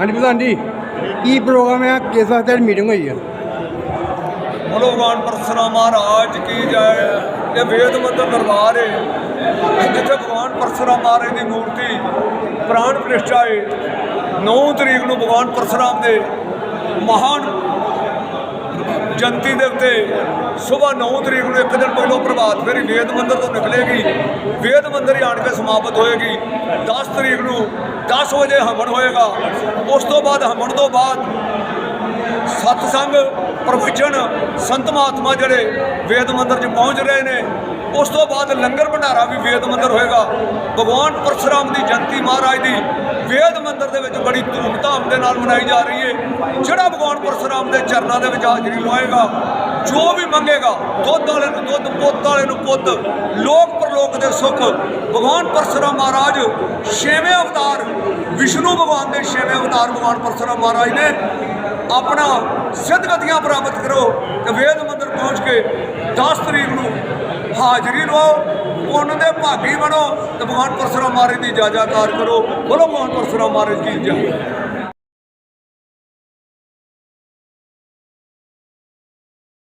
ਹਾਂਜੀ ਪ੍ਰਧਾਨ ਜੀ, ਕੀ ਪ੍ਰੋਗਰਾਮ ਹੈ? ਕਿਸ ਵਾਸਤੇ ਮੀਟਿੰਗ ਹੋਈ ਹੈ? ਬੋਲੋ ਭਗਵਾਨ ਪਰਸੁਰਾਮ ਮਹਾਰਾਜ, ਕੀ ਜੈ? ਇਹ ਵੇਦ ਮੰਦਰ ਦਰਬਾਰ ਹੈ ਜਿੱਥੇ ਭਗਵਾਨ ਪਰਸੁਰਾਮ ਮਹਾਰਾਜ ਦੀ ਮੂਰਤੀ ਪ੍ਰਾਣ ਪ੍ਰਤਿਸ਼ਠਾ ਹੈ 9 ਤਰੀਕ ਨੂੰ ਭਗਵਾਨ ਪਰਸੁਰਾਮ ਦੇ ਮਹਾਨ ਜਯੰਤੀ ਦੇ ਉੱਤੇ ਸਵੇਰ 9 ਤਰੀਕ ਨੂੰ ਇੱਕ ਦਿਨ ਪਹਿਲਾਂ ਪ੍ਰਭਾਤ ਫੇਰੀ ਵੇਦ ਮੰਦਰ ਤੋਂ ਨਿਕਲੇਗੀ। ਵੇਦ ਮੰਦਰ ਹੀ ਆਣ ਕੇ ਸਮਾਪਤ ਹੋਏਗੀ। 10 ਤਰੀਕ ਨੂੰ 10 ਵਜੇ ਹਵਨ ਹੋਏਗਾ। ਉਸ ਤੋਂ ਬਾਅਦ ਹਵਨ ਤੋਂ ਬਾਅਦ ਸਤਸੰਗ ਪ੍ਰਵਚਨ ਸੰਤ ਮਹਾਤਮਾ ਜਿਹੜੇ ਵੇਦ ਮੰਦਰ 'ਚ ਪਹੁੰਚ ਰਹੇ ਨੇ, ਉਸ ਤੋਂ ਬਾਅਦ ਲੰਗਰ ਭੰਡਾਰਾ ਵੀ ਵੇਦ ਮੰਦਰ ਹੋਏਗਾ। ਭਗਵਾਨ ਪਰਸ਼ਰਾਮ ਦੀ ਜਯੰਤੀ ਮਹਾਰਾਜ ਦੀ ਵੇਦ ਦੇ ਵਿੱਚ ਬੜੀ ਧੂਮਧਾਮ ਦੇ ਨਾਲ ਮਨਾਈ ਜਾ ਰਹੀ ਹੈ। ਜਿਹੜਾ ਭਗਵਾਨ ਪਰਸ਼ੁਰਾਮ ਦੇ ਚਰਨਾਂ ਦੇ ਵਿੱਚ ਹਾਜ਼ਰੀ ਲਵਾਏਗਾ, ਜੋ ਵੀ ਮੰਗੇਗਾ, ਦੁੱਧ ਵਾਲੇ ਨੂੰ ਦੁੱਧ, ਪੁੱਤ ਵਾਲੇ ਨੂੰ ਪੁੱਤ, ਲੋਕ ਪਰਲੋਕ ਦੇ ਸੁੱਖ। ਭਗਵਾਨ ਪਰਸ਼ੁਰਾਮ ਮਹਾਰਾਜ, ਛੇਵੇਂ ਅਵਤਾਰ, ਵਿਸ਼ਨੂੰ ਭਗਵਾਨ ਦੇ ਛੇਵੇਂ ਅਵਤਾਰ ਭਗਵਾਨ ਪਰਸ਼ੁਰਾਮ ਮਹਾਰਾਜ ਨੇ ਆਪਣਾ ਸਿੱਧਗਤੀਆਂ ਪ੍ਰਾਪਤ ਕਰੋ ਤੇ ਵੇਦ ਮੰਦਰ ਪਹੁੰਚ ਕੇ 10 ਤਰੀਕ ਨੂੰ ਹਾਜ਼ਰੀ ਲਵਾਓ। ਉਹਨਾਂ ਦੇ ਭਾਗੀ ਬਣੋ ਤੇ ਭਗਵਾਨ ਪਰਸ਼ੁਰਾਮ ਮਹਾਰਾਜ ਦੀ ਜਾਜਾਕਾਰ ਕਰੋ। ਬੋਲੋ ਭਗਵਾਨ ਪਰਸ਼ੁਰਾਮ ਮਹਾਰਾਜ ਕੀ ਜੈ